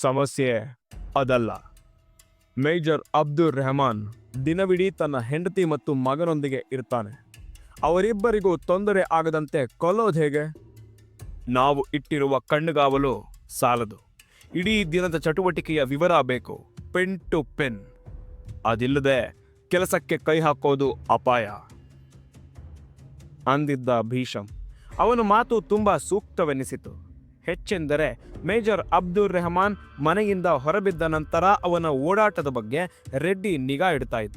ಸಮಸ್ಯೆ ಅದಲ್ಲ. ಮೇಜರ್ ಅಬ್ದುಲ್ ರೆಹಮಾನ್ ದಿನವಿಡೀ ತನ್ನ ಹೆಂಡತಿ ಮತ್ತು ಮಗನೊಂದಿಗೆ ಇರ್ತಾನೆ. ಅವರಿಬ್ಬರಿಗೂ ತೊಂದರೆ ಆಗದಂತೆ ಕೊಲ್ಲೋದು ಹೇಗೆ? ನಾವು ಇಟ್ಟಿರುವ ಕಣ್ಣುಗಾವಲು ಸಾಲದು. ಇಡೀ ದಿನದ ಚಟುವಟಿಕೆಯ ವಿವರ ಬೇಕು, ಪೆನ್ ಟು ಪೆನ್. ಅದಿಲ್ಲದೆ ಕೆಲಸಕ್ಕೆ ಕೈ ಹಾಕೋದು ಅಪಾಯ. ಅಂದಿದ್ದ ಭೀಷಂ ಅವನು ಮಾತು ತುಂಬಾ ಸೂಕ್ತವೆನಿಸಿತು. ಹೆಚ್ಚೆಂದರೆ ಮೇಜರ್ ಅಬ್ದುಲ್ ರೆಹಮಾನ್ ಮನೆಯಿಂದ ಹೊರಬಿದ್ದ ನಂತರ ಅವನ ಓಡಾಟದ ಬಗ್ಗೆ ರೆಡ್ಡಿ ನಿಗಾ ಇಡ್ತಾ ಇದ್ದ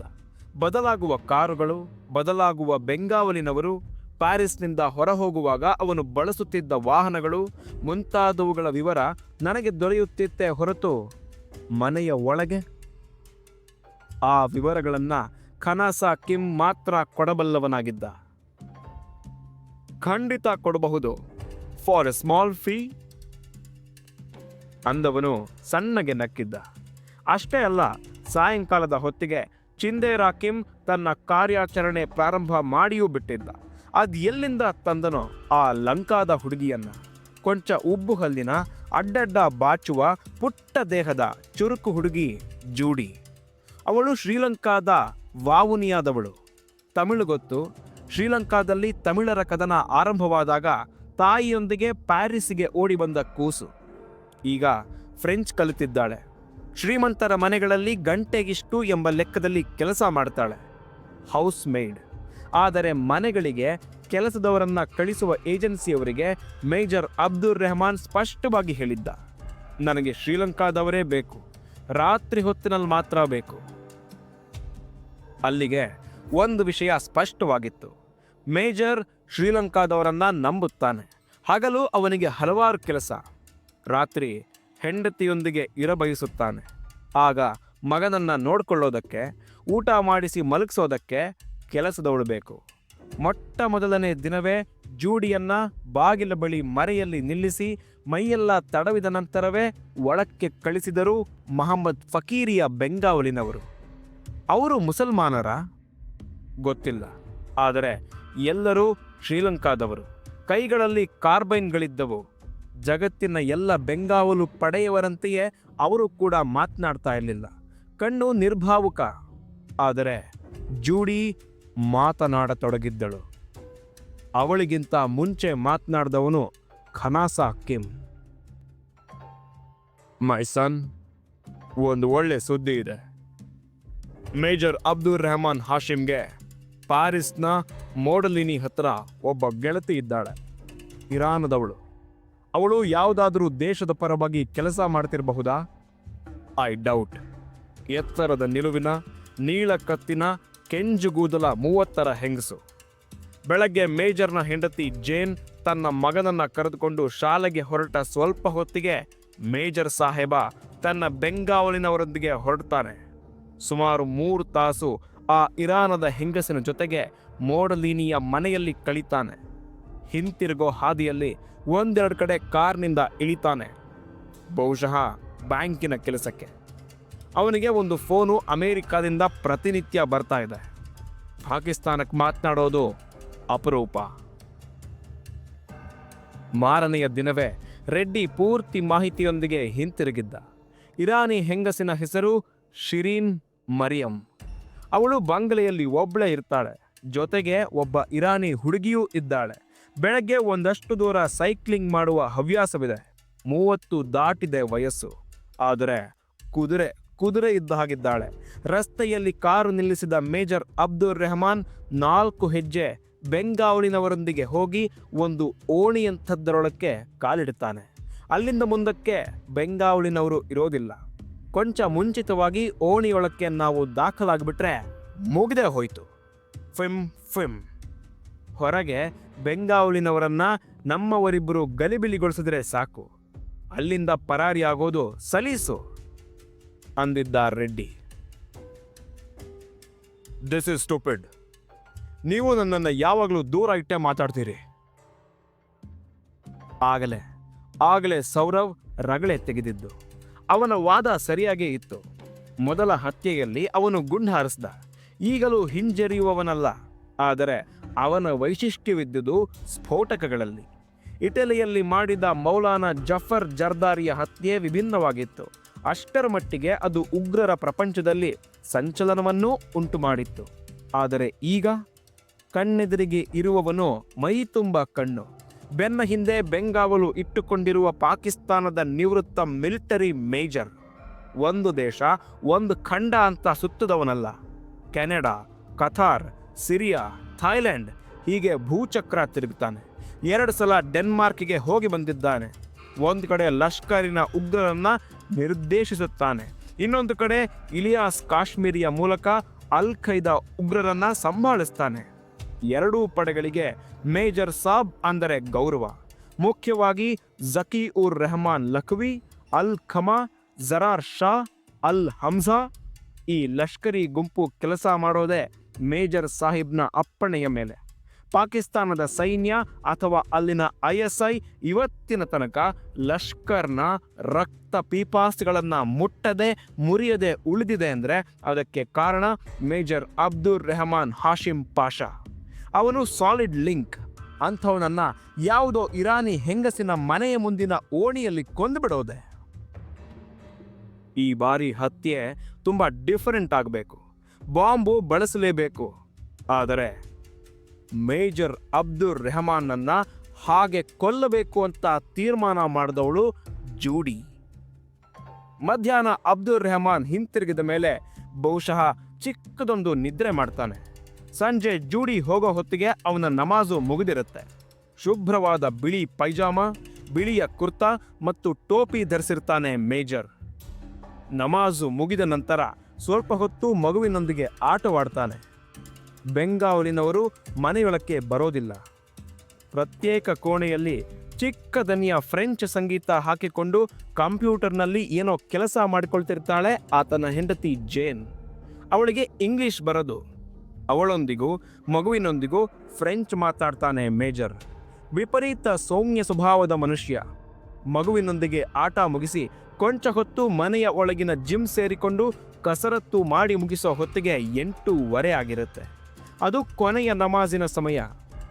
ಬದಲಾಗುವ ಕಾರುಗಳು, ಬದಲಾಗುವ ಬೆಂಗಾವಲಿನವರು ಪ್ಯಾರಿಸ್ನಿಂದ ಹೊರಹೋಗುವಾಗ ಅವನು ಬಳಸುತ್ತಿದ್ದ ವಾಹನಗಳು ಮುಂತಾದವುಗಳ ವಿವರ ನನಗೆ ದೊರೆಯುತ್ತಿತ್ತೆ ಹೊರತು ಮನೆಯ ಒಳಗೆ ಆ ವಿವರಗಳನ್ನು ಖನಾಸ ಕಿಮ್ ಮಾತ್ರ ಕೊಡಬಲ್ಲವನಾಗಿದ್ದ. ಖಂಡಿತ ಕೊಡಬಹುದು. ಫಾರ್ ಎ ಸ್ಮಾಲ್ ಫೀ ಅಂದವನು ಸಣ್ಣಗೆ ನಕ್ಕಿದ್ದ. ಅಷ್ಟೇ ಅಲ್ಲ, ಸಾಯಂಕಾಲದ ಹೊತ್ತಿಗೆ ಚಿಂದೇರಾ ಕಿಮ್ ತನ್ನ ಕಾರ್ಯಾಚರಣೆ ಪ್ರಾರಂಭ ಮಾಡಿಯೂ ಬಿಟ್ಟಿದ್ದ. ಅದು ಎಲ್ಲಿಂದ ತಂದನೋ ಆ ಲಂಕಾದ ಹುಡುಗಿಯನ್ನ. ಕೊಂಚ ಉಬ್ಬು ಹಲ್ಲಿನ ಅಡ್ಡಡ್ಡ ಬಾಚುವ ಪುಟ್ಟ ದೇಹದ ಚುರುಕು ಹುಡುಗಿ ಜೂಡಿ. ಅವಳು ಶ್ರೀಲಂಕಾದ ವಾವುನಿಯಾದವಳು. ತಮಿಳು ಗೊತ್ತು, ಶ್ರೀಲಂಕಾದಲ್ಲಿ ತಮಿಳರ ಕದನ ಆರಂಭವಾದಾಗ ತಾಯಿಯೊಂದಿಗೆ ಪ್ಯಾರಿಸ್ಗೆ ಓಡಿ ಬಂದ ಕೂಸು. ಈಗ ಫ್ರೆಂಚ್ ಕಲಿತಿದ್ದಾಳೆ. ಶ್ರೀಮಂತರ ಮನೆಗಳಲ್ಲಿ ಗಂಟೆಗಿಷ್ಟು ಎಂಬ ಲೆಕ್ಕದಲ್ಲಿ ಕೆಲಸ ಮಾಡ್ತಾಳೆ. Housemaid. ಆದರೆ ಮನೆಗಳಿಗೆ ಕೆಲಸದವರನ್ನ ಕಳಿಸುವ ಏಜೆನ್ಸಿಯವರಿಗೆ ಮೇಜರ್ ಅಬ್ದುಲ್ ರೆಹಮಾನ್ ಸ್ಪಷ್ಟವಾಗಿ ಹೇಳಿದ್ದ. ನನಗೆ ಶ್ರೀಲಂಕಾದವರೇ ಬೇಕು. ರಾತ್ರಿ ಹೊತ್ತಿನಲ್ಲಿ ಮಾತ್ರ ಬೇಕು. ಅಲ್ಲಿಗೆ ಒಂದು ವಿಷಯ ಸ್ಪಷ್ಟವಾಗಿತ್ತು. ಮೇಜರ್ ಶ್ರೀಲಂಕಾದವರನ್ನ ನಂಬುತ್ತಾನೆ. ಹಗಲು ಅವನಿಗೆ ಹಲವಾರು ಕೆಲಸ. ರಾತ್ರಿ ಹೆಂಡತಿಯೊಂದಿಗೆ ಇರಬಯಸುತ್ತಾನೆ. ಆಗ ಮಗನನ್ನು ನೋಡಿಕೊಳ್ಳೋದಕ್ಕೆ, ಊಟ ಮಾಡಿಸಿ ಮಲಗಿಸೋದಕ್ಕೆ ಕೆಲಸದವಳು ಬೇಕು. ಮೊಟ್ಟ ಮೊದಲನೇ ದಿನವೇ ಜೂಡಿಯನ್ನ ಬಾಗಿಲ ಬಳಿ ಮರೆಯಲ್ಲಿ ನಿಲ್ಲಿಸಿ, ಮೈಯೆಲ್ಲ ತಡವಿದ ನಂತರವೇ ಒಳಕ್ಕೆ ಕಳಿಸಿದರು ಮಹಮ್ಮದ್ ಫಕೀರಿಯ ಬೆಂಗಾವಲಿನವರು. ಅವರು ಮುಸಲ್ಮಾನರ? ಗೊತ್ತಿಲ್ಲ. ಆದರೆ ಎಲ್ಲರೂ ಶ್ರೀಲಂಕಾದವರು. ಕೈಗಳಲ್ಲಿ ಕಾರ್ಬೈನ್ಗಳಿದ್ದವು. ಜಗತ್ತಿನ ಎಲ್ಲ ಬೆಂಗಾವಲು ಪಡೆಯವರಂತೆಯೇ ಅವರು ಕೂಡ ಮಾತನಾಡ್ತಾ ಇರಲಿಲ್ಲ. ಕಣ್ಣು ನಿರ್ಭಾವುಕ. ಆದರೆ ಜೂಡಿ ಮಾತನಾಡತೊಡಗಿದ್ದಳು. ಅವಳಿಗಿಂತ ಮುಂಚೆ ಮಾತನಾಡಿದವನು ಖನಾಸಾ ಕಿಮ್. ಮೈ ಸನ್, ಒಂದು ಒಳ್ಳೆ ಸುದ್ದಿ ಇದೆ. ಮೇಜರ್ ಅಬ್ದುಲ್ ರೆಹಮಾನ್ ಹಾಶಿಮ್ಗೆ ಪ್ಯಾರಿಸ್ನ ಮೋಡಲಿನಿ ಹತ್ರ ಒಬ್ಬ ಗೆಳತಿ ಇದ್ದಾಳೆ. ಇರಾನದವಳು. ಅವಳು ಯಾವುದಾದರೂ ದೇಶದ ಪರವಾಗಿ ಕೆಲಸ ಮಾಡ್ತಿರಬಹುದಾ? I doubt. ಎತ್ತರದ ನಿಲುವಿನ, ನೀಳ ಕತ್ತಿನ ಕೆಂಜುಗೂದಲ ಮೂವತ್ತರ ಹೆಂಗಸು. ಬೆಳಗ್ಗೆ ಮೇಜರ್ನ ಹೆಂಡತಿ ಜೇನ್ ತನ್ನ ಮಗನನ್ನ ಕರೆದುಕೊಂಡು ಶಾಲೆಗೆ ಹೊರಟ ಸ್ವಲ್ಪ ಹೊತ್ತಿಗೆ ಮೇಜರ್ ಸಾಹೇಬ ತನ್ನ ಬೆಂಗಾವಲಿನವರೊಂದಿಗೆ ಹೊರಡ್ತಾನೆ. ಸುಮಾರು ಮೂರು ತಾಸು ಆ ಇರಾನದ ಹೆಂಗಸಿನ ಜೊತೆಗೆ ಮೋಡಲೀನಿಯ ಮನೆಯಲ್ಲಿ ಕಳೀತಾನೆ. ಹಿಂತಿರುಗೋ ಹಾದಿಯಲ್ಲಿ ಒಂದೆರಡು ಕಡೆ ಕಾರ್ನಿಂದ ಇಳಿತಾನೆ. ಬಹುಶಃ ಬ್ಯಾಂಕಿನ ಕೆಲಸಕ್ಕೆ. ಅವನಿಗೆ ಒಂದು ಫೋನು ಅಮೇರಿಕಾದಿಂದ ಪ್ರತಿನಿತ್ಯ ಬರ್ತಾ ಇದೆ. ಪಾಕಿಸ್ತಾನಕ್ಕೆ ಮಾತನಾಡೋದು ಅಪರೂಪ. ಮಾರನೆಯ ದಿನವೇ ರೆಡ್ಡಿ ಪೂರ್ತಿ ಮಾಹಿತಿಯೊಂದಿಗೆ ಹಿಂತಿರುಗಿದ್ದ. ಇರಾನಿ ಹೆಂಗಸಿನ ಹೆಸರು ಶಿರೀನ್ ಮರಿಯಂ. ಅವಳು ಬಂಗಲೆಯಲ್ಲಿ ಒಬ್ಬಳೇ ಇರ್ತಾಳೆ. ಜೊತೆಗೆ ಒಬ್ಬ ಇರಾನಿ ಹುಡುಗಿಯೂ ಇದ್ದಾಳೆ. ಬೆಳಗ್ಗೆ ಒಂದಷ್ಟು ದೂರ ಸೈಕ್ಲಿಂಗ್ ಮಾಡುವ ಹವ್ಯಾಸವಿದೆ. ಮೂವತ್ತು ದಾಟಿದೆ ವಯಸ್ಸು. ಆದರೆ ಕುದುರೆ ಕುದುರೆ ಇದ್ದ ಹಾಗಿದ್ದಾಳೆ. ರಸ್ತೆಯಲ್ಲಿ ಕಾರು ನಿಲ್ಲಿಸಿದ ಮೇಜರ್ ಅಬ್ದುಲ್ ರೆಹಮಾನ್ ನಾಲ್ಕು ಹೆಜ್ಜೆ ಬೆಂಗಾವಲಿನವರೊಂದಿಗೆ ಹೋಗಿ ಒಂದು ಓಣಿಯಂಥದ್ದರೊಳಕ್ಕೆ ಕಾಲಿಡುತ್ತಾನೆ. ಅಲ್ಲಿಂದ ಮುಂದಕ್ಕೆ ಬೆಂಗಾವಲಿನವರು ಇರೋದಿಲ್ಲ. ಕೊಂಚ ಮುಂಚಿತವಾಗಿ ಓಣಿಯೊಳಕ್ಕೆ ನಾವು ದಾಖಲಾಗಿಬಿಟ್ರೆ ಮುಗಿದೇ ಹೋಯ್ತು. ಫಿಮ್ ಫಿಮ್ ಹೊರಗೆ ಬೆಂಗಾವಲಿನವರನ್ನ ನಮ್ಮವರಿಬ್ಬರು ಗಲಿಬಿಲಿಗೊಳಿಸಿದ್ರೆ ಸಾಕು. ಅಲ್ಲಿಂದ ಪರಾರಿಯಾಗೋದು ಸಲೀಸು, ಅಂದಿದ್ದ ರೆಡ್ಡಿ. ದಿಸ್ ಇಸ್ ಸ್ಟೂಪಿಡ್ ನೀವು ನನ್ನನ್ನು ಯಾವಾಗಲೂ ದೂರ ಇಟ್ಟೆ ಮಾತಾಡ್ತೀರಿ. ಆಗಲೇ ಆಗಲೇ ಸೌರವ್ ರಗಳೆ ತೆಗೆದಿದ್ದು. ಅವನ ವಾದ ಸರಿಯಾಗೇ ಇತ್ತು. ಮೊದಲ ಹತ್ಯೆಯಲ್ಲಿ ಅವನು ಗುಂಡು ಹಾರಿಸ್ದ. ಈಗಲೂ ಹಿಂಜರಿಯುವವನಲ್ಲ. ಆದರೆ ಅವನ ವೈಶಿಷ್ಟ್ಯವಿದ್ದುದು ಸ್ಫೋಟಕಗಳಲ್ಲಿ. ಇಟಲಿಯಲ್ಲಿ ಮಾಡಿದ ಮೌಲಾನ ಜಫರ್ ಜರ್ದಾರಿಯ ಹತ್ಯೆ ವಿಭಿನ್ನವಾಗಿತ್ತು. ಅಷ್ಟರ ಮಟ್ಟಿಗೆ ಅದು ಉಗ್ರರ ಪ್ರಪಂಚದಲ್ಲಿ ಸಂಚಲನವನ್ನೂ ಉಂಟು ಮಾಡಿತ್ತು ಆದರೆ ಈಗ ಕಣ್ಣೆದುರಿಗೆ ಇರುವವನು ಮೈ ತುಂಬ ಕಣ್ಣು. ಬೆನ್ನ ಹಿಂದೆ ಬೆಂಗಾವಲು ಇಟ್ಟುಕೊಂಡಿರುವ ಪಾಕಿಸ್ತಾನದ ನಿವೃತ್ತ ಮಿಲಿಟರಿ ಮೇಜರ್. ಒಂದು ದೇಶ, ಒಂದು ಖಂಡ ಅಂತ ಸುತ್ತದವನಲ್ಲ. ಕೆನಡಾ ಕಥಾರ್ ಸಿರಿಯಾ ಥೈಲ್ಯಾಂಡ್ ಹೀಗೆ ಭೂಚಕ್ರ ತಿರುಗುತ್ತಾನೆ ಎರಡು ಸಲ ಡೆನ್ಮಾರ್ಕ್ಗೆ ಹೋಗಿ ಬಂದಿದ್ದಾನೆ. ಒಂದು ಕಡೆ ಲಷ್ಕರಿನ ಉಗ್ರರನ್ನು ನಿರ್ದೇಶಿಸುತ್ತಾನೆ. ಇನ್ನೊಂದು ಕಡೆ ಇಲಿಯಾಸ್ ಕಾಶ್ಮೀರಿಯ ಮೂಲಕ ಅಲ್ ಖೈದಾ ಉಗ್ರರನ್ನು ಸಂಭಾಳಿಸ್ತಾನೆ. ಎರಡೂ ಪಡೆಗಳಿಗೆ ಮೇಜರ್ ಸಾಬ್ ಅಂದರೆ ಗೌರವ. ಮುಖ್ಯವಾಗಿ ಜಕಿ ಉರ್ ರೆಹಮಾನ್ ಲಖ್ವಿ, ಅಲ್ ಖಮಾ, ಜರಾರ್ ಶಾ, ಅಲ್ ಹಮ್ಜಾ. ಈ ಲಷ್ಕರಿ ಗುಂಪು ಕೆಲಸ ಮಾಡೋದೇ ಮೇಜರ್ ಸಾಹಿಬ್ನ ಅಪ್ಪಣೆಯ ಮೇಲೆ. ಪಾಕಿಸ್ತಾನದ ಸೈನ್ಯ ಅಥವಾ ಅಲ್ಲಿನ ಐ ಇವತ್ತಿನ ತನಕ ಲಷ್ಕರ್ನ ರಕ್ತ ಪೀಪಾಸ್ಗಳನ್ನು ಮುಟ್ಟದೆ, ಮುರಿಯದೆ ಉಳಿದಿದೆ ಅಂದರೆ ಅದಕ್ಕೆ ಕಾರಣ ಮೇಜರ್ ಅಬ್ದುಲ್ ರೆಹಮಾನ್ ಹಾಶಿಂ ಪಾಷಾ. ಅವನು ಸಾಲಿಡ್ ಲಿಂಕ್ ಅಂಥವನನ್ನು ಯಾವುದೋ ಇರಾನಿ ಹೆಂಗಸಿನ ಮನೆಯ ಮುಂದಿನ ಓಣಿಯಲ್ಲಿ ಕೊಂದುಬಿಡೋದೆ. ಈ ಬಾರಿ ಹತ್ಯೆ ತುಂಬ ಡಿಫರೆಂಟ್ ಆಗಬೇಕು. ಬಾಂಬು ಬಳಸಲೇಬೇಕು. ಆದರೆ ಮೇಜರ್ ಅಬ್ದುಲ್ ರೆಹಮಾನನ್ನ ಹಾಗೆ ಕೊಲ್ಲಬೇಕು ಅಂತ ತೀರ್ಮಾನ ಮಾಡಿದವಳು ಜೂಡಿ. ಮಧ್ಯಾಹ್ನ ಅಬ್ದುಲ್ ರೆಹಮಾನ್ ಹಿಂತಿರುಗಿದ ಮೇಲೆ ಬಹುಶಃ ಚಿಕ್ಕದೊಂದು ನಿದ್ರೆ ಮಾಡ್ತಾನೆ. ಸಂಜೆ ಜೂಡಿ ಹೋಗೋ ಹೊತ್ತಿಗೆ ಅವನ ನಮಾಜು ಮುಗಿದಿರುತ್ತೆ. ಶುಭ್ರವಾದ ಬಿಳಿ ಪೈಜಾಮ, ಬಿಳಿಯ ಕುರ್ತಾ ಮತ್ತು ಟೋಪಿ ಧರಿಸಿರ್ತಾನೆ ಮೇಜರ್. ನಮಾಜು ಮುಗಿದ ನಂತರ ಸ್ವಲ್ಪ ಹೊತ್ತು ಮಗುವಿನೊಂದಿಗೆ ಆಟವಾಡ್ತಾನೆ. ಬೆಂಗಾವಲಿನವರು ಮನೆಯೊಳಕ್ಕೆ ಬರೋದಿಲ್ಲ. ಪ್ರತ್ಯೇಕ ಕೋಣೆಯಲ್ಲಿ ಚಿಕ್ಕ ದನಿಯ ಫ್ರೆಂಚ್ ಸಂಗೀತ ಹಾಕಿಕೊಂಡು ಕಂಪ್ಯೂಟರ್ನಲ್ಲಿ ಏನೋ ಕೆಲಸ ಮಾಡಿಕೊಳ್ತಿರ್ತಾಳೆ ಆತನ ಹೆಂಡತಿ ಜೇನ್. ಅವಳಿಗೆ ಇಂಗ್ಲಿಷ್ ಬರೋದು. ಅವಳೊಂದಿಗೂ ಮಗುವಿನೊಂದಿಗೂ ಫ್ರೆಂಚ್ ಮಾತಾಡ್ತಾನೆ ಮೇಜರ್. ವಿಪರೀತ ಸೌಮ್ಯ ಸ್ವಭಾವದ ಮನುಷ್ಯ. ಮಗುವಿನೊಂದಿಗೆ ಆಟ ಮುಗಿಸಿ ಕೊಂಚ ಹೊತ್ತು ಮನೆಯ ಒಳಗಿನ ಜಿಮ್ ಸೇರಿಕೊಂಡು ಕಸರತ್ತು ಮಾಡಿ ಮುಗಿಸೋ ಹೊತ್ತಿಗೆ ಎಂಟೂವರೆ ಆಗಿರುತ್ತೆ. ಅದು ಕೊನೆಯ ನಮಾಜಿನ ಸಮಯ.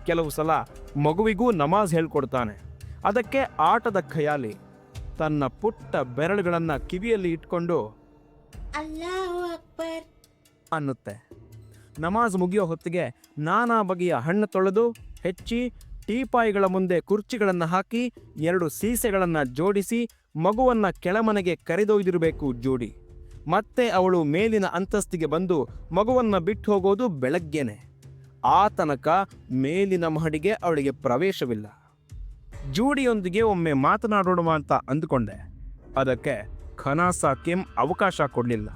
ಕೆಲವು ಸಲ ಮಗುವಿಗೂ ನಮಾಜ್ ಹೇಳ್ಕೊಡ್ತಾನೆ. ಅದಕ್ಕೆ ಆಟದ ಖಯಾಲಿ. ತನ್ನ ಪುಟ್ಟ ಬೆರಳುಗಳನ್ನು ಕಿವಿಯಲ್ಲಿ ಇಟ್ಕೊಂಡು ಅನ್ನುತ್ತೆ. ನಮಾಜ್ ಮುಗಿಯೋ ಹೊತ್ತಿಗೆ ನಾನಾ ಬಗೆಯ ಹಣ್ಣು ತೊಳೆದು ಹೆಚ್ಚಿ ಟೀಪಾಯಿಗಳ ಮುಂದೆ ಕುರ್ಚಿಗಳನ್ನು ಹಾಕಿ ಎರಡು ಸೀಸೆಗಳನ್ನು ಜೋಡಿಸಿ ಮಗುವನ್ನ ಕೆಳಮನೆಗೆ ಕರೆದೊಯ್ದಿರಬೇಕು ಜೋಡಿ. ಮತ್ತೆ ಅವಳು ಮೇಲಿನ ಅಂತಸ್ತಿಗೆ ಬಂದು ಮಗುವನ್ನ ಬಿಟ್ಟು ಹೋಗೋದು ಬೆಳಗ್ಗೆನೆ. ಆ ತನಕ ಮೇಲಿನ ಮಹಡಿಗೆ ಅವಳಿಗೆ ಪ್ರವೇಶವಿಲ್ಲ. ಜೋಡಿಯೊಂದಿಗೆ ಒಮ್ಮೆ ಮಾತನಾಡೋಣ ಅಂತ ಅಂದುಕೊಂಡೆ. ಅದಕ್ಕೆ ಖನಾಸಾ ಕೆಂ ಅವಕಾಶ ಕೊಡಲಿಲ್ಲ.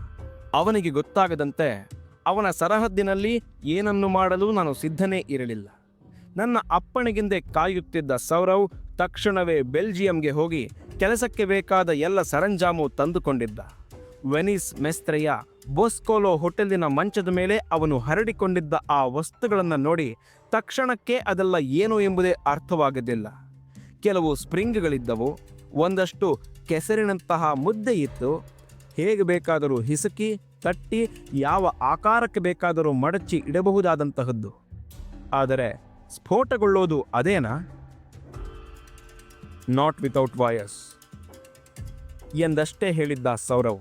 ಅವನಿಗೆ ಗೊತ್ತಾಗದಂತೆ ಅವನ ಸರಹದ್ದಿನಲ್ಲಿ ಏನನ್ನು ಮಾಡಲು ನಾನು ಸಿದ್ಧನೇ ಇರಲಿಲ್ಲ. ನನ್ನ ಅಪ್ಪಣೆಗಿಂದೆ ಕಾಯುತ್ತಿದ್ದ ಸೌರವ್ ತಕ್ಷಣವೇ ಬೆಲ್ಜಿಯಂಗೆ ಹೋಗಿ ಕೆಲಸಕ್ಕೆ ಬೇಕಾದ ಎಲ್ಲ ಸರಂಜಾಮು ತಂದುಕೊಂಡಿದ್ದ. ವೆನಿಸ್ ಮೆಸ್ತ್ರೆಯ ಬೋಸ್ಕೋಲೋ ಹೋಟೆಲಿನ ಮಂಚದ ಮೇಲೆ ಅವನು ಹರಡಿಕೊಂಡಿದ್ದ ಆ ವಸ್ತುಗಳನ್ನು ನೋಡಿ ತಕ್ಷಣಕ್ಕೆ ಅದೆಲ್ಲ ಏನು ಎಂಬುದೇ ಅರ್ಥವಾಗದಿಲ್ಲ. ಕೆಲವು ಸ್ಪ್ರಿಂಗ್ಗಳಿದ್ದವು, ಒಂದಷ್ಟು ಕೆಸರಿನಂತಹ ಮುದ್ದೆ ಇತ್ತು. ಹೇಗೆ ಬೇಕಾದರೂ ಹಿಸುಕಿ ತಟ್ಟಿ ಯಾವ ಆಕಾರಕ್ಕೆ ಬೇಕಾದರೂ ಮಡಚಿ ಇಡಬಹುದಾದಂತಹದ್ದು. ಆದರೆ ಸ್ಫೋಟಗೊಳ್ಳೋದು ಅದೇನಾ? ನಾಟ್ ವಿತೌಟ್ ವಾಯಸ್ ಎಂದಷ್ಟೇ ಹೇಳಿದ್ದ ಸೌರವ್,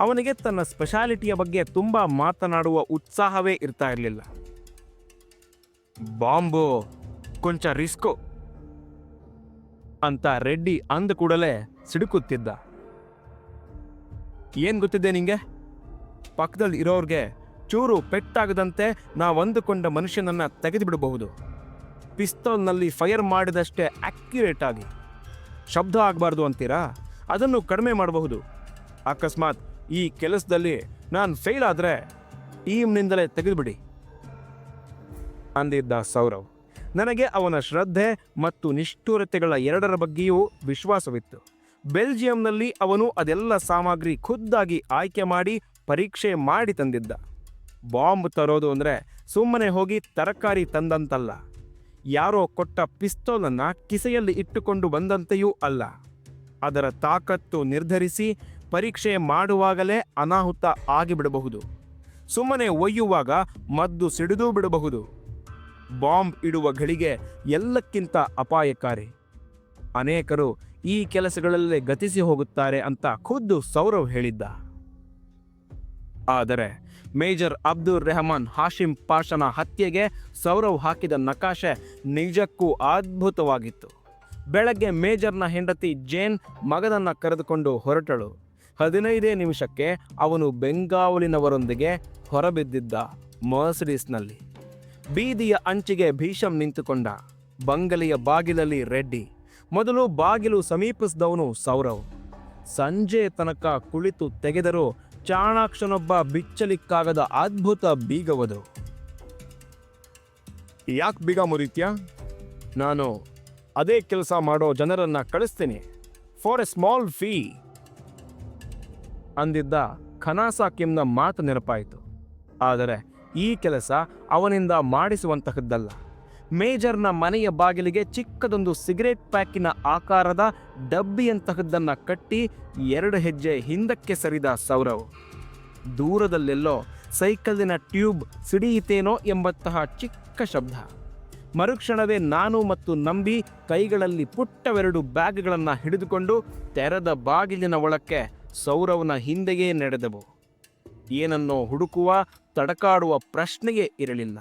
ಅವನಿಗೆ ತನ್ನ ಸ್ಪೆಷಾಲಿಟಿಯ ಬಗ್ಗೆ ತುಂಬ ಮಾತನಾಡುವ ಉತ್ಸಾಹವೇ ಇರ್ತಾ ಇರಲಿಲ್ಲ. ಬಾಂಬು, ಕೊಂಚ ರಿಸ್ಕು ಅಂತ ರೆಡ್ಡಿ ಅಂದ ಕೂಡಲೇ ಸಿಡುಕುತ್ತಿದ್ದ. ಏನ್ ಗೊತ್ತಿದೆ ನಿಂಗೆ? ಪಕ್ಕದಲ್ಲಿ ಇರೋರಿಗೆ ಚೂರು ಪೆಟ್ಟಾಗದಂತೆ ನಾವಂದುಕೊಂಡ ಮನುಷ್ಯನನ್ನ ತೆಗೆದು ಬಿಡಬಹುದು ಪಿಸ್ತೋಲ್ನಲ್ಲಿ ಫೈರ್ ಮಾಡಿದಷ್ಟೇ ಆಕ್ಯುರೇಟ್ ಆಗಿ. ಶಬ್ದ ಆಗಬಾರ್ದು ಅಂತೀರಾ? ಅದನ್ನು ಕಡಿಮೆ ಮಾಡಬಹುದು. ಅಕಸ್ಮಾತ್ ಈ ಕೆಲಸದಲ್ಲಿ ನಾನು ಫೇಲ್ ಆದರೆ ಟೀಮ್ನಿಂದಲೇ ತೆಗೆದುಬಿಡಿ. ಅಂದಿದ್ದ ಸೌರವ್, ನನಗೆ ಅವನ ಶ್ರದ್ಧೆ ಮತ್ತು ನಿಷ್ಠುರತೆಗಳ ಎರಡರ ಬಗ್ಗೆಯೂ ವಿಶ್ವಾಸವಿತ್ತು. ಬೆಲ್ಜಿಯಂನಲ್ಲಿ ಅವನು ಅದೆಲ್ಲ ಸಾಮಗ್ರಿ ಖುದ್ದಾಗಿ ಆಯ್ಕೆ ಮಾಡಿ ಪರೀಕ್ಷೆ ಮಾಡಿ ತಂದಿದ್ದ. ಬಾಂಬ್ ತರೋದು ಅಂದರೆ ಸುಮ್ಮನೆ ಹೋಗಿ ತರಕಾರಿ ತಂದಂತಲ್ಲ. ಯಾರೋ ಕೊಟ್ಟ ಪಿಸ್ತೋಲನ್ನು ಕಿಸೆಯಲ್ಲಿ ಇಟ್ಟುಕೊಂಡು ಬಂದಂತೆಯೂ ಅಲ್ಲ. ಅದರ ತಾಕತ್ತು ನಿರ್ಧರಿಸಿ ಪರೀಕ್ಷೆ ಮಾಡುವಾಗಲೇ ಅನಾಹುತ ಆಗಿಬಿಡಬಹುದು. ಸುಮ್ಮನೆ ಒಯ್ಯುವಾಗ ಮದ್ದು ಸಿಡಿದೂ ಬಿಡಬಹುದು. ಬಾಂಬ್ ಇಡುವ ಗಳಿಗೆ ಎಲ್ಲಕ್ಕಿಂತ ಅಪಾಯಕಾರಿ. ಅನೇಕರು ಈ ಕೆಲಸಗಳಲ್ಲೇ ಗತಿಸಿ ಹೋಗುತ್ತಾರೆ ಅಂತ ಖುದ್ದು ಸೌರವ್ ಹೇಳಿದ್ದ. ಆದರೆ ಮೇಜರ್ ಅಬ್ದುಲ್ ರೆಹಮಾನ್ ಹಾಶಿಂ ಪಾಷನ ಹತ್ಯೆಗೆ ಸೌರವ್ ಹಾಕಿದ ನಕಾಶೆ ನಿಜಕ್ಕೂ ಅದ್ಭುತವಾಗಿತ್ತು. ಬೆಳಗ್ಗೆ ಮೇಜರ್ನ ಹೆಂಡತಿ ಜೇನ್ ಮಗನನ್ನು ಕರೆದುಕೊಂಡು ಹೊರಟಳು. ಹದಿನೈದೇ ನಿಮಿಷಕ್ಕೆ ಅವನು ಬೆಂಗಾವಲಿನವರೊಂದಿಗೆ ಹೊರಬಿದ್ದಿದ್ದ ಮರ್ಸಿಡೀಸ್ನಲ್ಲಿ. ಬೀದಿಯ ಅಂಚಿಗೆ ಭೀಷಂ ನಿಂತುಕೊಂಡ. ಬಂಗಲೆಯ ಬಾಗಿಲಲ್ಲಿ ರೆಡ್ಡಿ. ಮೊದಲು ಬಾಗಿಲು ಸಮೀಪಿಸಿದವನು ಸೌರವ್. ಸಂಜೆ ತನಕ ಕುಳಿತು ತೆಗೆದರೂ ಚಾಣಾಕ್ಷನೊಬ್ಬ ಬಿಚ್ಚಲಿಕ್ಕಾಗದ ಅದ್ಭುತ ಬೀಗವದು. ಯಾಕೆ ಬೀಗ ಮುರಿತ್ಯಾ? ನಾನು ಅದೇ ಕೆಲಸ ಮಾಡೋ ಜನರನ್ನ ಕಳಿಸ್ತೀನಿ. ಫಾರ್ ಎ ಸ್ಮಾಲ್ ಫೀ ಅಂದಿದ್ದ ಖನಾಸಾ ಕಿಮ್ನ ಮಾತು ನೆನಪಾಯಿತು. ಆದರೆ ಈ ಕೆಲಸ ಅವನಿಂದ ಮಾಡಿಸುವಂತಹದ್ದಲ್ಲ. ಮೇಜರ್ನ ಮನೆಯ ಬಾಗಿಲಿಗೆ ಚಿಕ್ಕದೊಂದು ಸಿಗರೇಟ್ ಪ್ಯಾಕಿನ ಆಕಾರದ ಡಬ್ಬಿಯಂತಹದ್ದನ್ನು ಕಟ್ಟಿ ಎರಡು ಹೆಜ್ಜೆ ಹಿಂದಕ್ಕೆ ಸರಿದ ಸೌರವ್. ದೂರದಲ್ಲೆಲ್ಲೋ ಸೈಕಲಿನ ಟ್ಯೂಬ್ ಸಿಡಿಯಿತೇನೋ ಎಂಬಂತಹ ಚಿಕ್ಕ ಶಬ್ದ. ಮರುಕ್ಷಣವೇ ನಾನು ಮತ್ತು ನಂಬಿ ಕೈಗಳಲ್ಲಿ ಪುಟ್ಟವೆರಡು ಬ್ಯಾಗ್ಗಳನ್ನು ಹಿಡಿದುಕೊಂಡು ತೆರೆದ ಬಾಗಿಲಿನ ಒಳಕ್ಕೆ ಸೌರವ್ನ ಹಿಂದೆಯೇ ನಡೆದವು. ಏನನ್ನೋ ಹುಡುಕುವ, ತಡಕಾಡುವ ಪ್ರಶ್ನೆಯೇ ಇರಲಿಲ್ಲ.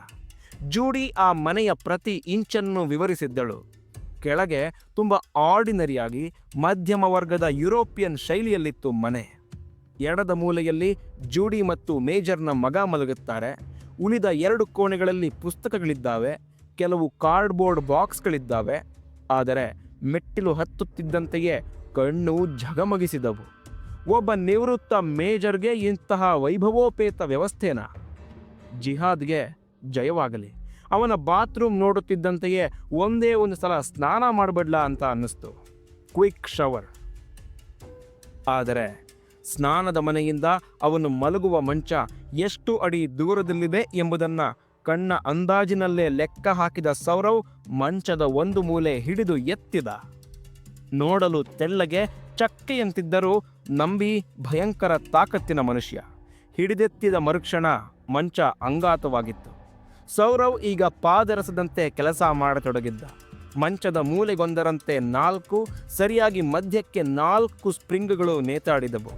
ಜೂಡಿ ಆ ಮನೆಯ ಪ್ರತಿ ಇಂಚನ್ನು ವಿವರಿಸಿದ್ದಳು. ಕೆಳಗೆ ತುಂಬ ಆರ್ಡಿನರಿಯಾಗಿ ಮಧ್ಯಮ ವರ್ಗದ ಯುರೋಪಿಯನ್ ಶೈಲಿಯಲ್ಲಿತ್ತು ಮನೆ. ಎಡದ ಮೂಲೆಯಲ್ಲಿ ಜೂಡಿ ಮತ್ತು ಮೇಜರ್ನ ಮಗ ಮಲಗುತ್ತಾರೆ. ಉಳಿದ ಎರಡು ಕೋಣೆಗಳಲ್ಲಿ ಪುಸ್ತಕಗಳಿದ್ದಾವೆ. ಕೆಲವು ಕಾರ್ಡ್ಬೋರ್ಡ್ ಬಾಕ್ಸ್ಗಳಿದ್ದಾವೆ. ಆದರೆ ಮೆಟ್ಟಿಲು ಹತ್ತುತ್ತಿದ್ದಂತೆಯೇ ಕಣ್ಣು ಝಗಮಗಿಸಿದವು. ಒಬ್ಬ ನಿವೃತ್ತ ಮೇಜರ್ಗೆ ಇಂತಹ ವೈಭವೋಪೇತ ವ್ಯವಸ್ಥೆನಾ? ಜಿಹಾದ್ಗೆ ಜಯವಾಗಲಿ. ಅವನ ಬಾತ್ರೂಮ್ ನೋಡುತ್ತಿದ್ದಂತೆಯೇ ಒಂದೇ ಒಂದು ಸಲ ಸ್ನಾನ ಮಾಡಬಿಡ್ಲ ಅಂತ ಅನ್ನಿಸ್ತು. Quick shower. ಆದರೆ ಸ್ನಾನದ ಮನೆಯಿಂದ ಅವನು ಮಲಗುವ ಮಂಚ ಎಷ್ಟು ಅಡಿ ದೂರದಲ್ಲಿದೆ ಎಂಬುದನ್ನು ಕಣ್ಣ ಅಂದಾಜಿನಲ್ಲೇ ಲೆಕ್ಕ ಹಾಕಿದ ಸೌರವ್ ಮಂಚದ ಒಂದು ಮೂಲೆ ಹಿಡಿದು ಎತ್ತಿದ. ನೋಡಲು ತೆಳ್ಳಗೆ ಚಕ್ಕೆಯಂತಿದ್ದರೂ ನಂಬಿ ಭಯಂಕರ ತಾಕತ್ತಿನ ಮನುಷ್ಯ. ಹಿಡಿದೆತ್ತಿದ ಮರುಕ್ಷಣ ಮಂಚ ಅಂಗಾತವಾಗಿತ್ತು. ಸೌರವ್ ಈಗ ಪಾದರಸದಂತೆ ಕೆಲಸ ಮಾಡತೊಡಗಿದ್ದ. ಮಂಚದ ಮೂಲೆಗೊಂದರಂತೆ ನಾಲ್ಕು, ಸರಿಯಾಗಿ ಮಧ್ಯಕ್ಕೆ ನಾಲ್ಕು ಸ್ಪ್ರಿಂಗ್ಗಳು ನೇತಾಡಿದವು.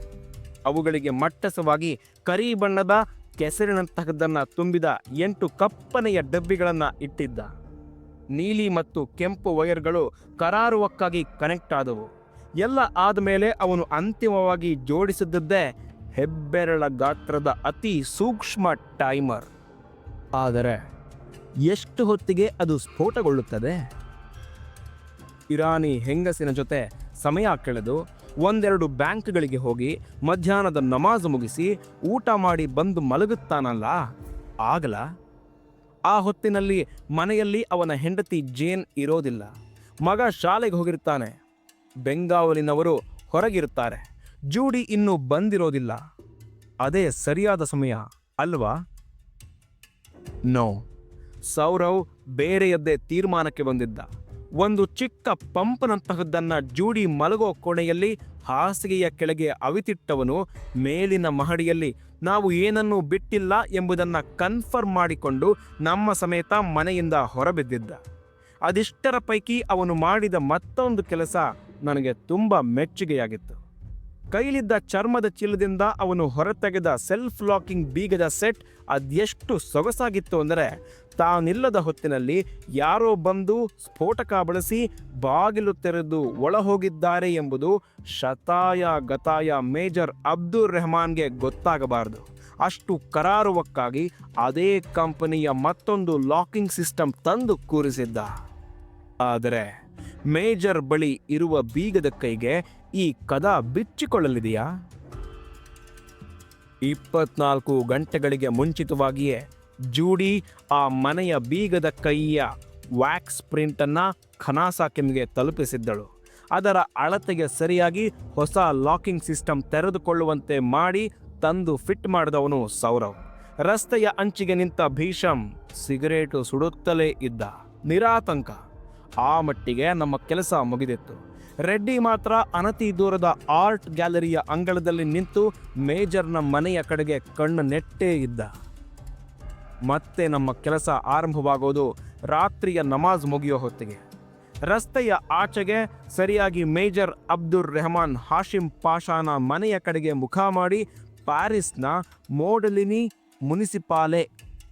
ಅವುಗಳಿಗೆ ಮಟ್ಟಸವಾಗಿ ಕರಿ ಬಣ್ಣದ ಕೆಸರಿನಂತಹದ್ದನ್ನು ತುಂಬಿದ ಎಂಟು ಕಪ್ಪನೆಯ ಡಬ್ಬಿಗಳನ್ನು ಇಟ್ಟಿದ್ದ. ನೀಲಿ ಮತ್ತು ಕೆಂಪು ವೈರ್ಗಳು ಕರಾರುವಕ್ಕಾಗಿ ಕನೆಕ್ಟ್ ಆದವು. ಎಲ್ಲ ಆದಮೇಲೆ ಅವನು ಅಂತಿಮವಾಗಿ ಜೋಡಿಸಿದ್ದದ್ದೇ ಹೆಬ್ಬೆರಳ ಗಾತ್ರದ ಅತಿ ಸೂಕ್ಷ್ಮ ಟೈಮರ್. ಆದರೆ ಎಷ್ಟು ಹೊತ್ತಿಗೆ ಅದು ಸ್ಫೋಟಗೊಳ್ಳುತ್ತದೆ? ಇರಾನಿ ಹೆಂಗಸಿನ ಜೊತೆ ಸಮಯ ಕಳೆದು ಒಂದೆರಡು ಬ್ಯಾಂಕ್ಗಳಿಗೆ ಹೋಗಿ ಮಧ್ಯಾಹ್ನದ ನಮಾಜ್ ಮುಗಿಸಿ ಊಟ ಮಾಡಿ ಬಂದು ಮಲಗುತ್ತಾನಲ್ಲ? ಆಗಲ ಆ ಹೊತ್ತಿನಲ್ಲಿ ಮನೆಯಲ್ಲಿ ಅವನ ಹೆಂಡತಿ ಜೇನ್ ಇರೋದಿಲ್ಲ. ಮಗ ಶಾಲೆಗೆ ಹೋಗಿರ್ತಾನೆ. ಬೆಂಗಾವಲಿನವರು ಹೊರಗಿರುತ್ತಾರೆ. ಜೂಡಿ ಇನ್ನೂ ಬಂದಿರೋದಿಲ್ಲ. ಅದೇ ಸರಿಯಾದ ಸಮಯ, ಅಲ್ವಾ? ನೋ ಸೌರವ್ ಬೇರೆಯದ್ದೇ ತೀರ್ಮಾನಕ್ಕೆ ಬಂದಿದ್ದ. ಒಂದು ಚಿಕ್ಕ ಪಂಪ್ನಂತಹದ್ದನ್ನ ಜೂಡಿ ಮಲಗೋ ಕೋಣೆಯಲ್ಲಿ ಹಾಸಿಗೆಯ ಕೆಳಗೆ ಅವಿತಿಟ್ಟವನು ಮೇಲಿನ ಮಹಡಿಯಲ್ಲಿ ನಾವು ಏನನ್ನೂ ಬಿಟ್ಟಿಲ್ಲ ಎಂಬುದನ್ನು ಕನ್ಫರ್ಮ್ ಮಾಡಿಕೊಂಡು ನಮ್ಮ ಸಮೇತ ಮನೆಯಿಂದ ಹೊರಬಿದ್ದಿದ್ದ. ಅದಿಷ್ಟರ ಪೈಕಿ ಅವನು ಮಾಡಿದ ಮತ್ತೊಂದು ಕೆಲಸ ನನಗೆ ತುಂಬ ಮೆಚ್ಚುಗೆಯಾಗಿತ್ತು. ಕೈಲಿದ್ದ ಚರ್ಮದ ಚೀಲದಿಂದ ಅವನು ಹೊರತೆಗೆದ ಸೆಲ್ಫ್ ಲಾಕಿಂಗ್ ಬೀಗದ ಸೆಟ್ ಅದೆಷ್ಟು ಸೊಗಸಾಗಿತ್ತು ಅಂದರೆ ತಾನಿಲ್ಲದ ಹೊತ್ತಿನಲ್ಲಿ ಯಾರೋ ಬಂದು ಸ್ಫೋಟಕ ಬಳಸಿ ಬಾಗಿಲು ತೆರೆದು ಒಳ ಹೋಗಿದ್ದಾರೆ ಎಂಬುದು ಶತಾಯ ಗತಾಯ ಮೇಜರ್ ಅಬ್ದುಲ್ ರೆಹಮಾನ್ಗೆ ಗೊತ್ತಾಗಬಾರದು. ಅಷ್ಟು ಕರಾರುವಕ್ಕಾಗಿ ಅದೇ ಕಂಪನಿಯ ಮತ್ತೊಂದು ಲಾಕಿಂಗ್ ಸಿಸ್ಟಮ್ ತಂದು ಕೂರಿಸಿದ್ದ. ಆದರೆ ಮೇಜರ್ ಬಳಿ ಇರುವ ಬೀಗದ ಕೈಗೆ ಈ ಕದ ಬಿಚ್ಚಿಕೊಳ್ಳಲಿದೆಯಾ? ಇಪ್ಪತ್ನಾಲ್ಕು ಗಂಟೆಗಳಿಗೆ ಮುಂಚಿತವಾಗಿಯೇ ಜೂಡಿ ಆ ಮನೆಯ ಬೀಗದ ಕೈಯ ವ್ಯಾಕ್ಸ್ ಪ್ರಿಂಟನ್ನು ಖನಾಸಾಕಿಮ್ಗೆ ತಲುಪಿಸಿದ್ದಳು. ಅದರ ಅಳತೆಗೆ ಸರಿಯಾಗಿ ಹೊಸ ಲಾಕಿಂಗ್ ಸಿಸ್ಟಮ್ ತೆರೆದುಕೊಳ್ಳುವಂತೆ ಮಾಡಿ ತಂದು ಫಿಟ್ ಮಾಡಿದವನು ಸೌರವ್. ರಸ್ತೆಯ ಅಂಚಿಗೆ ನಿಂತ ಭೀಷಂ ಸಿಗರೇಟು ಸುಡುತ್ತಲೇ ಇದ್ದ. ನಿರಾತಂಕ. ಆ ಮಟ್ಟಿಗೆ ನಮ್ಮ ಕೆಲಸ ಮುಗಿದಿತ್ತು. ರೆಡ್ಡಿ ಮಾತ್ರ ಅನತಿ ದೂರದ ಆರ್ಟ್ ಗ್ಯಾಲರಿಯ ಅಂಗಳದಲ್ಲಿ ನಿಂತು ಮೇಜರ್ನ ಮನೆಯ ಕಡೆಗೆ ಕಣ್ಣು ನೆಟ್ಟೇ ಇದ್ದ. ಮತ್ತೆ ನಮ್ಮ ಕೆಲಸ ಆರಂಭವಾಗೋದು ರಾತ್ರಿಯ ನಮಾಜ್ ಮುಗಿಯೋ ಹೊತ್ತಿಗೆ. ರಸ್ತೆಯ ಆಚೆಗೆ ಸರಿಯಾಗಿ ಮೇಜರ್ ಅಬ್ದುಲ್ ರೆಹಮಾನ್ ಹಾಶಿಂ ಪಾಷಾನ ಮನೆಯ ಕಡೆಗೆ ಮುಖ ಮಾಡಿ ಪ್ಯಾರಿಸ್ನ ಮೋಡಲಿನಿ ಮುನಿಸಿಪಾಲೆ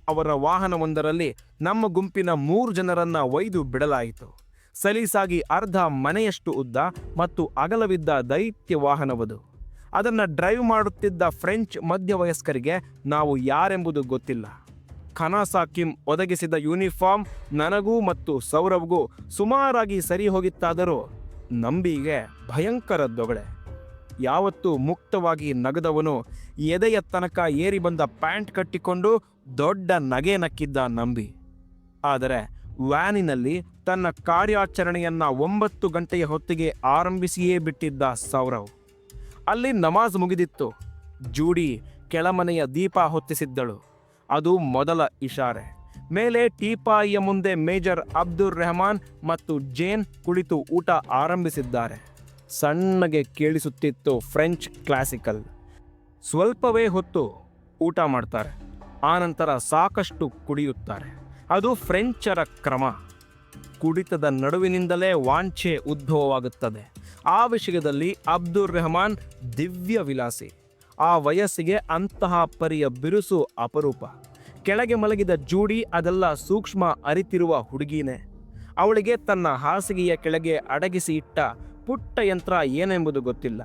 ಅವರ ವಾಹನವೊಂದರಲ್ಲಿ ನಮ್ಮ ಗುಂಪಿನ ಮೂರು ಜನರನ್ನ ಒಯ್ದು ಬಿಡಲಾಯಿತು. ಸಲೀಸಾಗಿ ಅರ್ಧ ಮನೆಯಷ್ಟು ಉದ್ದ ಮತ್ತು ಅಗಲವಿದ್ದ ದೈತ್ಯ ವಾಹನವದು. ಅದನ್ನು ಡ್ರೈವ್ ಮಾಡುತ್ತಿದ್ದ ಫ್ರೆಂಚ್ ಮಧ್ಯವಯಸ್ಕರಿಗೆ ನಾವು ಯಾರೆಂಬುದು ಗೊತ್ತಿಲ್ಲ. ಖನಾಸಾ ಕಿಮ್ ಒದಗಿಸಿದ ಯೂನಿಫಾರ್ಮ್ ನನಗೂ ಮತ್ತು ಸೌರವ್ಗೂ ಸುಮಾರಾಗಿ ಸರಿ ಹೋಗಿತ್ತಾದರೂ ನಂಬಿಗೆ ಭಯಂಕರ ದೊಗಳೆ. ಯಾವತ್ತೂ ಮುಕ್ತವಾಗಿ ನಗದವನು ಎದೆಯ ತನಕ ಏರಿ ಬಂದ ಪ್ಯಾಂಟ್ ಕಟ್ಟಿಕೊಂಡು ದೊಡ್ಡ ನಗೆ ನಕ್ಕಿದ್ದ ನಂಬಿ. ಆದರೆ ವ್ಯಾನಿನಲ್ಲಿ ತನ್ನ ಕಾರ್ಯಾಚರಣೆಯನ್ನು ಒಂಬತ್ತು ಗಂಟೆಯ ಹೊತ್ತಿಗೆ ಆರಂಭಿಸಿಯೇ ಬಿಟ್ಟಿದ್ದ ಸೌರವ್. ಅಲ್ಲಿ ನಮಾಜ್ ಮುಗಿದಿತ್ತು. ಜೂಡಿ ಕೆಳಮನೆಯ ದೀಪ ಹೊತ್ತಿಸಿದ್ದಳು. ಅದು ಮೊದಲ ಇಶಾರೆ. ಮೇಲೆ ಟೀಪಾಯಿಯ ಮುಂದೆ ಮೇಜರ್ ಅಬ್ದುಲ್ ರೆಹಮಾನ್ ಮತ್ತು ಜೇನ್ ಕುಳಿತು ಊಟ ಆರಂಭಿಸಿದ್ದಾರೆ. ಸಣ್ಣಗೆ ಕೇಳಿಸುತ್ತಿತ್ತು ಫ್ರೆಂಚ್ ಕ್ಲಾಸಿಕಲ್. ಸ್ವಲ್ಪವೇ ಹೊತ್ತು ಊಟ ಮಾಡ್ತಾರೆ. ಆನಂತರ ಸಾಕಷ್ಟು ಕುಡಿಯುತ್ತಾರೆ. ಅದು ಫ್ರೆಂಚರ ಕ್ರಮ. ಕುಡಿತದ ನಡುವಿನಿಂದಲೇ ವಾಂಛೆ ಉದ್ಭವವಾಗುತ್ತದೆ. ಆ ವಿಷಯದಲ್ಲಿ ಅಬ್ದುಲ್ ರೆಹಮಾನ್ ದಿವ್ಯ ವಿಲಾಸಿ ಆ ವಯಸ್ಸಿಗೆ ಅಂತಹ ಪರಿಯ ಬಿರುಸು ಅಪರೂಪ. ಕೆಳಗೆ ಮಲಗಿದ ಜೂಡಿ ಅದೆಲ್ಲ ಸೂಕ್ಷ್ಮ ಅರಿತಿರುವ ಹುಡುಗಿನೇ. ಅವಳಿಗೆ ತನ್ನ ಹಾಸಿಗೆಯ ಕೆಳಗೆ ಅಡಗಿಸಿ ಇಟ್ಟ ಪುಟ್ಟ ಯಂತ್ರ ಏನೆಂಬುದು ಗೊತ್ತಿಲ್ಲ.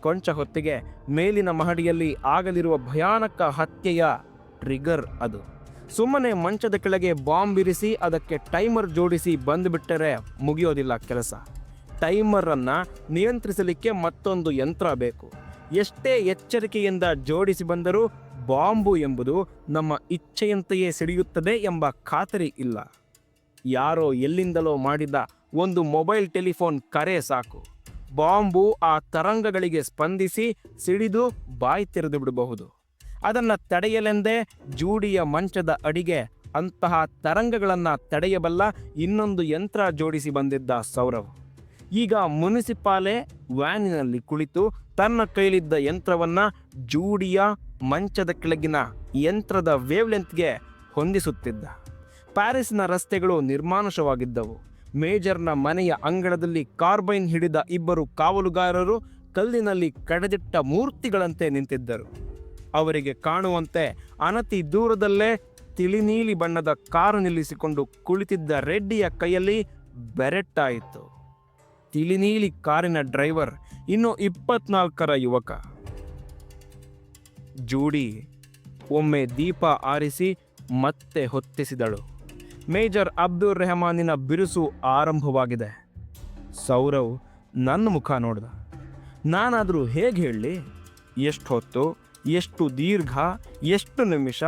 ಕೊಂಚ ಹೊತ್ತಿಗೆ ಮೇಲಿನ ಮಹಡಿಯಲ್ಲಿ ಆಗಲಿರುವ ಭಯಾನಕ ಹತ್ಯೆಯ ಟ್ರಿಗರ್ ಅದು. ಸುಮ್ಮನೆ ಮಂಚದ ಕೆಳಗೆ ಬಾಂಬ್ ಇರಿಸಿ ಅದಕ್ಕೆ ಟೈಮರ್ ಜೋಡಿಸಿ ಬಂದುಬಿಟ್ಟರೆ ಮುಗಿಯೋದಿಲ್ಲ ಕೆಲಸ. ಟೈಮರನ್ನು ನಿಯಂತ್ರಿಸಲಿಕ್ಕೆ ಮತ್ತೊಂದು ಯಂತ್ರ ಬೇಕು. ಎಷ್ಟೇ ಎಚ್ಚರಿಕೆಯಿಂದ ಜೋಡಿಸಿ ಬಂದರೂ ಬಾಂಬು ಎಂಬುದು ನಮ್ಮ ಇಚ್ಛೆಯಂತೆಯೇ ಸಿಡಿಯುತ್ತದೆ ಎಂಬ ಖಾತರಿ ಇಲ್ಲ. ಯಾರೋ ಎಲ್ಲಿಂದಲೋ ಮಾಡಿದ ಒಂದು ಮೊಬೈಲ್ ಟೆಲಿಫೋನ್ ಕರೆ ಸಾಕು. ಬಾಂಬು ಆ ತರಂಗಗಳಿಗೆ ಸ್ಪಂದಿಸಿ ಸಿಡಿದು ಬಾಯಿ ತೆರೆದು ಬಿಡಬಹುದು. ಅದನ್ನು ತಡೆಯಲೆಂದೇ ಜೂಡಿಯ ಮಂಚದ ಅಡಿಗೆ ಅಂತಹ ತರಂಗಗಳನ್ನು ತಡೆಯಬಲ್ಲ ಇನ್ನೊಂದು ಯಂತ್ರ ಜೋಡಿಸಿ ಬಂದಿದ್ದ ಸೌರವ್. ಈಗ ಮುನಿಸಿಪಾಲೆ ವ್ಯಾನಿನಲ್ಲಿ ಕುಳಿತು ತನ್ನ ಕೈಲಿದ್ದ ಯಂತ್ರವನ್ನು ಜೂಡಿಯ ಮಂಚದ ಕೆಳಗಿನ ಯಂತ್ರದ ವೇವ್ಲೆಂತ್ಗೆ ಹೊಂದಿಸುತ್ತಿದ್ದ. ಪ್ಯಾರಿಸ್ನ ರಸ್ತೆಗಳು ನಿರ್ಮಾನುಷವಾಗಿದ್ದವು. ಮೇಜರ್ನ ಮನೆಯ ಅಂಗಳದಲ್ಲಿ ಕಾರ್ಬೈನ್ ಹಿಡಿದ ಇಬ್ಬರು ಕಾವಲುಗಾರರು ಕಲ್ಲಿನಲ್ಲಿ ಕಡೆದಿಟ್ಟ ಮೂರ್ತಿಗಳಂತೆ ನಿಂತಿದ್ದರು. ಅವರಿಗೆ ಕಾಣುವಂತೆ ಅನತಿ ದೂರದಲ್ಲೇ ತಿಳಿನೀಲಿ ಬಣ್ಣದ ಕಾರು ನಿಲ್ಲಿಸಿಕೊಂಡು ಕುಳಿತಿದ್ದ ರೆಡ್ಡಿಯ ಕೈಯಲ್ಲಿ ಬೆರೆಟ್ಟಾಯಿತು. ತಿಳಿನೀಲಿ ಕಾರಿನ ಡ್ರೈವರ್, ಇನ್ನು ಇಪ್ಪತ್ನಾಲ್ಕರ ಯುವಕ. ಜೂಡಿ ಒಮ್ಮೆ ದೀಪ ಆರಿಸಿ ಮತ್ತೆ ಹೊತ್ತಿಸಿದಳು. ಮೇಜರ್ ಅಬ್ದುಲ್ ರೆಹಮಾನಿನ ಬಿರುಸು ಆರಂಭವಾಗಿದೆ. ಸೌರವ್ ನನ್ನ ಮುಖ ನೋಡ್ದ. ನಾನಾದರೂ ಹೇಗೆ ಹೇಳಲಿ? ಎಷ್ಟು ಹೊತ್ತು? ಎಷ್ಟು ದೀರ್ಘ, ಎಷ್ಟು ನಿಮಿಷ?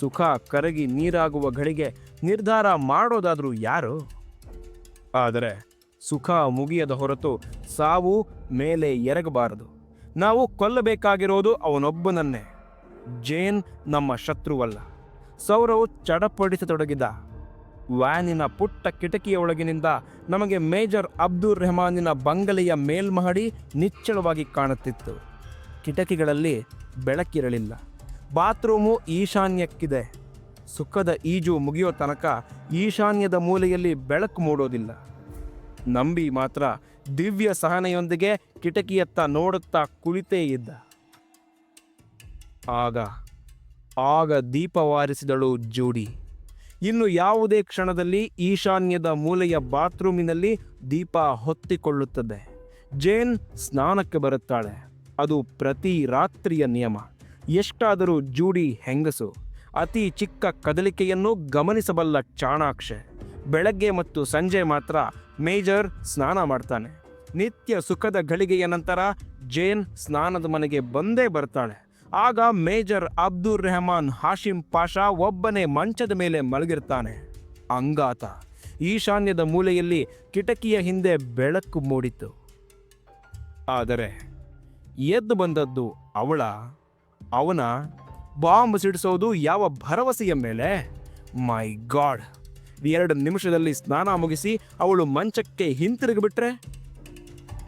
ಸುಖ ಕರಗಿ ನೀರಾಗುವ ಗಳಿಗೆ ನಿರ್ಧಾರ ಮಾಡೋದಾದರೂ ಯಾರು? ಆದರೆ ಸುಖ ಮುಗಿಯದ ಹೊರತು ಸಾವು ಮೇಲೆ ಎರಗಬಾರದು. ನಾವು ಕೊಲ್ಲಬೇಕಾಗಿರೋದು ಅವನೊಬ್ಬನನ್ನೇ. ಜೇನ್ ನಮ್ಮ ಶತ್ರುವಲ್ಲ. ಸೌರವು ಚಡಪಡಿಸತೊಡಗಿದ. ವ್ಯಾನಿನ ಪುಟ್ಟ ಕಿಟಕಿಯ ಒಳಗಿನಿಂದ ನಮಗೆ ಮೇಜರ್ ಅಬ್ದುಲ್ ರೆಹಮಾನಿನ ಬಂಗಲೆಯ ಮೇಲ್ಮಹಡಿ ನಿಚ್ಚಳವಾಗಿ ಕಾಣುತ್ತಿತ್ತು. ಕಿಟಕಿಗಳಲ್ಲಿ ಬೆಳಕಿರಲಿಲ್ಲ. ಬಾತ್ರೂಮು ಈಶಾನ್ಯಕ್ಕಿದೆ. ಸುಖದ ಈಜು ಮುಗಿಯೋ ತನಕ ಈಶಾನ್ಯದ ಮೂಲೆಯಲ್ಲಿ ಬೆಳಕು ಮೂಡೋದಿಲ್ಲ. ನಂಬಿ ಮಾತ್ರ ದಿವ್ಯ ಸಹನೆಯೊಂದಿಗೆ ಕಿಟಕಿಯತ್ತ ನೋಡುತ್ತಾ ಕುಳಿತೇ ಇದ್ದ. ಆಗ ಆಗ ದೀಪವಾರಿಸಿದಳು ಜೋಡಿ. ಇನ್ನು ಯಾವುದೇ ಕ್ಷಣದಲ್ಲಿ ಈಶಾನ್ಯದ ಮೂಲೆಯ ಬಾತ್ರೂಮಿನಲ್ಲಿ ದೀಪ ಹೊತ್ತಿಕೊಳ್ಳುತ್ತದೆ. ಜೇನ್ ಸ್ನಾನಕ್ಕೆ ಬರುತ್ತಾಳೆ. ಅದು ಪ್ರತಿ ರಾತ್ರಿಯ ನಿಯಮ. ಎಷ್ಟಾದರೂ ಜೂಡಿ ಹೆಂಗಸು, ಅತಿ ಚಿಕ್ಕ ಕದಲಿಕೆಯನ್ನು ಗಮನಿಸಬಲ್ಲ ಚಾಣಾಕ್ಷೆ. ಬೆಳಗ್ಗೆ ಮತ್ತು ಸಂಜೆ ಮಾತ್ರ ಮೇಜರ್ ಸ್ನಾನ ಮಾಡ್ತಾನೆ. ನಿತ್ಯ ಸುಖದ ಗಳಿಗೆಯ ನಂತರ ಜೇನ್ ಸ್ನಾನದ ಮನೆಗೆ ಬಂದೇ ಬರ್ತಾಳೆ. ಆಗ ಮೇಜರ್ ಅಬ್ದುಲ್ ರೆಹಮಾನ್ ಹಾಶಿಂ ಪಾಷಾ ಒಬ್ಬನೇ ಮಂಚದ ಮೇಲೆ ಮಲಗಿರ್ತಾನೆ. ಅಂಗಾತ. ಈಶಾನ್ಯದ ಮೂಲೆಯಲ್ಲಿ ಕಿಟಕಿಯ ಹಿಂದೆ ಬೆಳಕು ಮೂಡಿತು. ಆದರೆ ಎದ್ದು ಬಂದದ್ದು ಅವಳ. ಅವನ ಬಾಂಬ್ ಸಿಡಿಸೋದು ಯಾವ ಭರವಸೆಯ ಮೇಲೆ? My god. ಎರಡು ನಿಮಿಷದಲ್ಲಿ ಸ್ನಾನ ಮುಗಿಸಿ ಅವಳು ಮಂಚಕ್ಕೆ ಹಿಂತಿರುಗಿಬಿಟ್ರೆ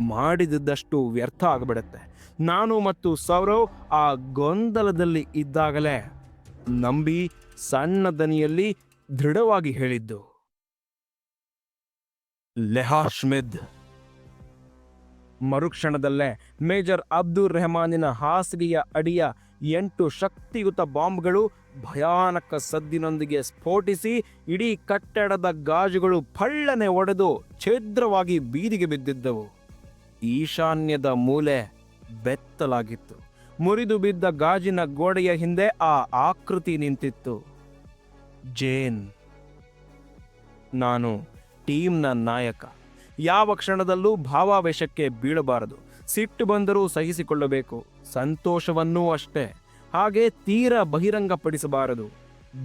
ಮಾಡಿದ್ದಷ್ಟು ವ್ಯರ್ಥ ಆಗಿಬಿಡುತ್ತೆ. ನಾನು ಮತ್ತು ಸೌರವ್ ಆ ಗೊಂದಲದಲ್ಲಿ ಇದ್ದಾಗಲೇ ನಂಬಿ ಸಣ್ಣ ದನಿಯಲ್ಲಿ ದೃಢವಾಗಿ ಹೇಳಿದ್ದು. ಲೆಹಾಶ್ಮಿದ್ ಮರುಕ್ಷಣದಲ್ಲೇ ಮೇಜರ್ ಅಬ್ದುಲ್ ರೆಹಮಾನಿನ ಹಾಸಿಗೆಯ ಅಡಿಯ ಎಂಟು ಶಕ್ತಿಯುತ ಬಾಂಬ್ಗಳು ಭಯಾನಕ ಸದ್ದಿನೊಂದಿಗೆ ಸ್ಫೋಟಿಸಿ ಇಡೀ ಕಟ್ಟಡದ ಗಾಜುಗಳು ಫಳ್ಳನೆ ಒಡೆದು ಛೇದ್ರವಾಗಿ ಬೀದಿಗೆ ಬಿದ್ದಿದ್ದವು. ಈಶಾನ್ಯದ ಮೂಲೆ ಬೆತ್ತಲಾಗಿತ್ತು. ಮುರಿದು ಬಿದ್ದ ಗಾಜಿನ ಗೋಡೆಯ ಹಿಂದೆ ಆ ಆಕೃತಿ ನಿಂತಿತ್ತು. ಜೇನ್. ನಾನು ಟೀಮ್ನ ನಾಯಕ. ಯಾವ ಕ್ಷಣದಲ್ಲೂ ಭಾವಾವೇಶಕ್ಕೆ ಬೀಳಬಾರದು. ಸಿಟ್ಟು ಬಂದರೂ ಸಹಿಸಿಕೊಳ್ಳಬೇಕು. ಸಂತೋಷವನ್ನೂ ಅಷ್ಟೇ. ಹಾಗೆ ತೀರ ಬಹಿರಂಗಪಡಿಸಬಾರದು.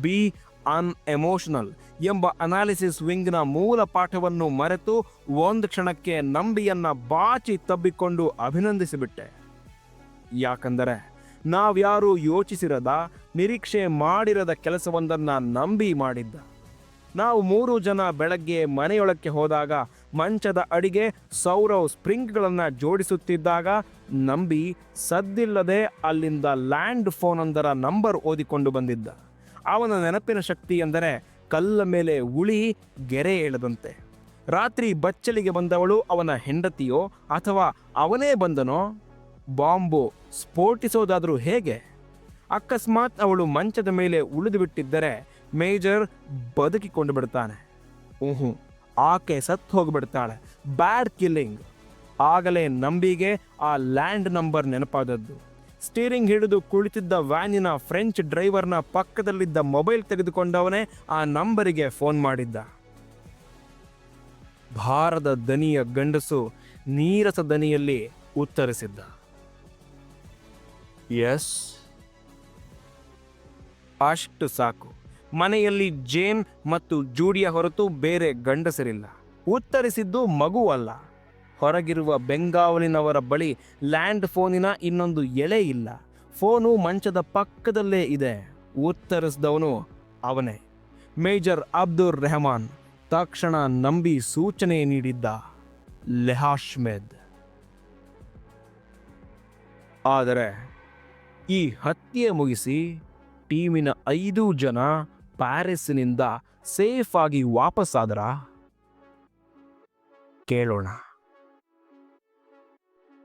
ಬಿ ಅನ್ ಎಮೋಷನಲ್ ಎಂಬ ಅನಾಲಿಸಿಸ್ ವಿಂಗ್ನ ಮೂಲ ಪಾಠವನ್ನು ಮರೆತು ಒಂದು ಕ್ಷಣಕ್ಕೆ ನಂಬಿಯನ್ನ ಬಾಚಿ ತಬ್ಬಿಕೊಂಡು ಅಭಿನಂದಿಸಿಬಿಟ್ಟೆ. ಯಾಕಂದರೆ ನಾವ್ಯಾರೂ ಯೋಚಿಸಿರದ, ನಿರೀಕ್ಷೆ ಮಾಡಿರದ ಕೆಲಸವೊಂದನ್ನು ನಂಬಿ ಮಾಡಿದ್ದ. ನಾವು ಮೂರು ಜನ ಬೆಳಗ್ಗೆ ಮನೆಯೊಳಕ್ಕೆ ಹೋದಾಗ ಮಂಚದ ಅಡಿಗೆ ಸೌರವ್ ಸ್ಪ್ರಿಂಗ್ಗಳನ್ನು ಜೋಡಿಸುತ್ತಿದ್ದಾಗ ನಂಬಿ ಸದ್ದಿಲ್ಲದೆ ಅಲ್ಲಿಂದ ಲ್ಯಾಂಡ್ ಫೋನೊಂದರ ನಂಬರ್ ಓದಿಕೊಂಡು ಬಂದಿದ್ದ. ಅವನ ನೆನಪಿನ ಶಕ್ತಿ ಎಂದರೆ ಕಲ್ಲ ಮೇಲೆ ಉಳಿ ಗೆರೆ ಎಳೆದಂತೆ. ರಾತ್ರಿ ಬಚ್ಚಲಿಗೆ ಬಂದವಳು ಅವನ ಹೆಂಡತಿಯೋ ಅಥವಾ ಅವನೇ ಬಂದನೋ? ಬಾಂಬು ಸ್ಫೋಟಿಸೋದಾದರೂ ಹೇಗೆ? ಅಕಸ್ಮಾತ್ ಅವಳು ಮಂಚದ ಮೇಲೆ ಉಳಿದು ಬಿಟ್ಟಿದ್ದರೆ ಮೇಜರ್ ಬದುಕಿಕೊಂಡು ಬಿಡ್ತಾನೆ. ಊಹು ಆಕೆ ಸತ್ತು ಹೋಗ್ಬಿಡ್ತಾಳೆ. ಬ್ಯಾಡ್ ಕಿಲ್ಲಿಂಗ್ ಆಗಲೇ ನಂಬಿಗೆ ಆ ಲ್ಯಾಂಡ್ ನಂಬರ್ ನೆನಪಾದದ್ದು. ಸ್ಟೀರಿಂಗ್ ಹಿಡಿದು ಕುಳಿತಿದ್ದ ವ್ಯಾನಿನ ಫ್ರೆಂಚ್ ಡ್ರೈವರ್ನ ಪಕ್ಕದಲ್ಲಿದ್ದ ಮೊಬೈಲ್ ತೆಗೆದುಕೊಂಡವನೇ ಆ ನಂಬರಿಗೆ ಫೋನ್ ಮಾಡಿದ್ದ. ಭಾರದ ದನಿಯ ಗಂಡಸು ನೀರಸ ದನಿಯಲ್ಲಿ ಉತ್ತರಿಸಿದ್ದ. ಎಸ್ ಅಷ್ಟು ಸಾಕು. ಮನೆಯಲ್ಲಿ ಜೇನ್ ಮತ್ತು ಜೂಡಿಯ ಹೊರತು ಬೇರೆ ಗಂಡಸರಿಲ್ಲ. ಉತ್ತರಿಸಿದ್ದು ಮಗುವಲ್ಲ ಹೊರಗಿರುವ ಬೆಂಗಾವಲಿನವರ ಬಳಿ ಲ್ಯಾಂಡ್ ಫೋನಿನ ಇನ್ನೊಂದು ಎಳೆ ಇಲ್ಲ. ಫೋನು ಮಂಚದ ಪಕ್ಕದಲ್ಲೇ ಇದೆ. ಉತ್ತರಿಸಿದವನು ಅವನೇ. ಮೇಜರ್ ಅಬ್ದುಲ್ ರೆಹಮಾನ್ ತಕ್ಷಣ ನಂಬಿ ಸೂಚನೆ ನೀಡಿದ್ದ ಲೆಹಾಶ್ಮೆದ್. ಆದರೆ ಈ ಹತ್ಯೆ ಮುಗಿಸಿ ಟೀಮಿನ ಐದು ಜನ ಪ್ಯಾರಿಸ್ನಿಂದ ಸೇಫ್ ಆಗಿ ವಾಪಸ್ಸಾದರಾ? ಕೇಳೋಣ.